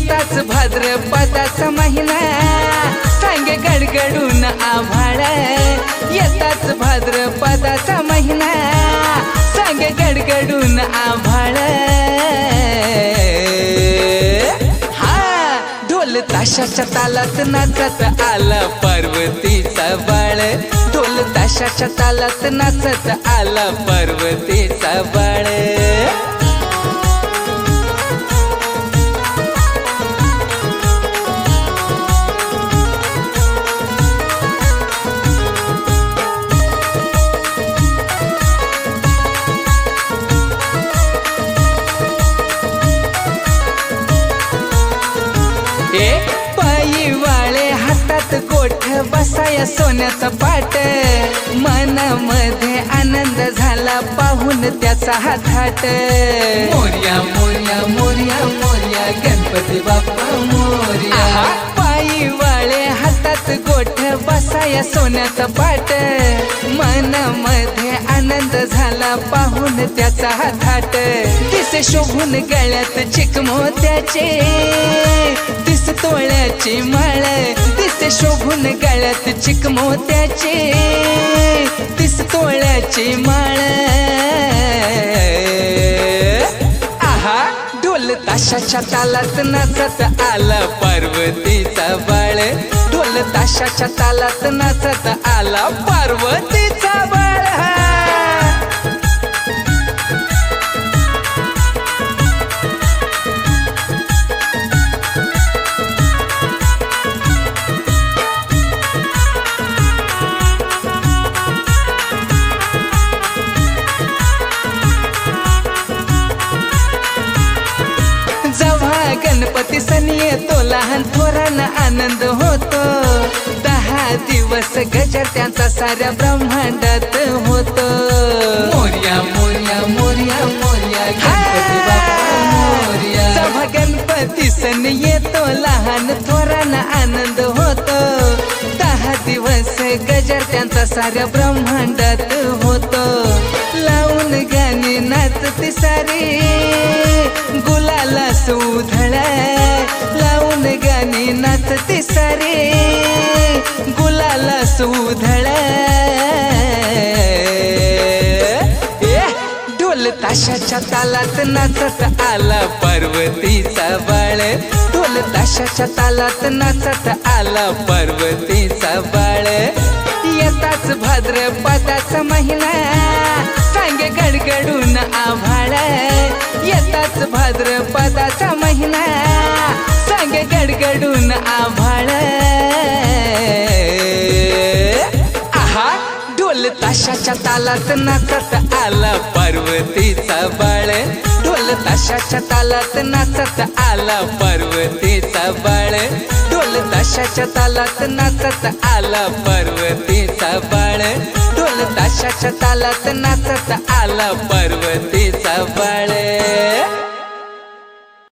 येताच भाद्रपदाचा महिना सांगे गडगडून आभाळ. येताच भाद्रपदाचा महिना सांगे गडगडून आभाळ. हा ताशाच्या तालात नाचत आला पार्वतीचा बाळ. ढोल ताशाच्या तालात नाचत आला पार्वतीचा बाळ. बसाया सोन्याचा पाट. मनामध्ये आनंद झाला पाहून त्याचा हात हाट मोर्या मोर्या मोर्या मोर्या गणपती बाप्पा मोर्या. पायी वाळे हातात गोठ बसाया सोन्याचा पाट. मनामध्ये आनंद झाला पाहून त्याचा हात हाट दिसे शोभून गळ्यात चिकमोत्याचे दिस तोळ्याची माळ. दिसे शोभून गळ्यात चिकमोत्याचे. दिस तोळ्याची माळ. आहा ढोल ताशाच्या तालात नाचत आला पार्वतीचा बाळ. ढोल ताशाच्या तालात नाचत आला पार्वतीचा बाळ. गणपती येतो लहान थोरांना आनंद होतो. दहा दिवस गजर त्यांचा साऱ्या ब्रह्मांडात होतो. मोर्या मोर्या मोर्या मोर्या गणपती मोर्या. गणपती सण येतो लहान थोरांना आनंद होतो. दहा दिवस गजर त्यांचा साऱ्या ब्रह्मांडात होतो. लावून गाणी नाचती सारी. गुलाला सुधळा गाणी तिसरे गुलाला सुधळ. ए, ढोल ताशाच्या तालात नाचत आला पार्वतीचा बाळ. ढोल ताशाच्या तालात नाचत आला पार्वतीचा बाळ. येताच भाद्रपदाचा महिना सांगे गडगडून आभाळ. येताच भाद्रपदाचा महिना गडगडून आभाळ. आहा ढोल ताशाच्या तालात नाचत आला पार्वतीचा बाळ. ढोल ताशाच्या तालात नाचत आला पार्वतीचा बाळ. ढोल ताशाच्या तालात नाचत आला पार्वतीचा बाळ. ढोल ताशाच्या तालात नाचत आला पार्वतीचा बाळ.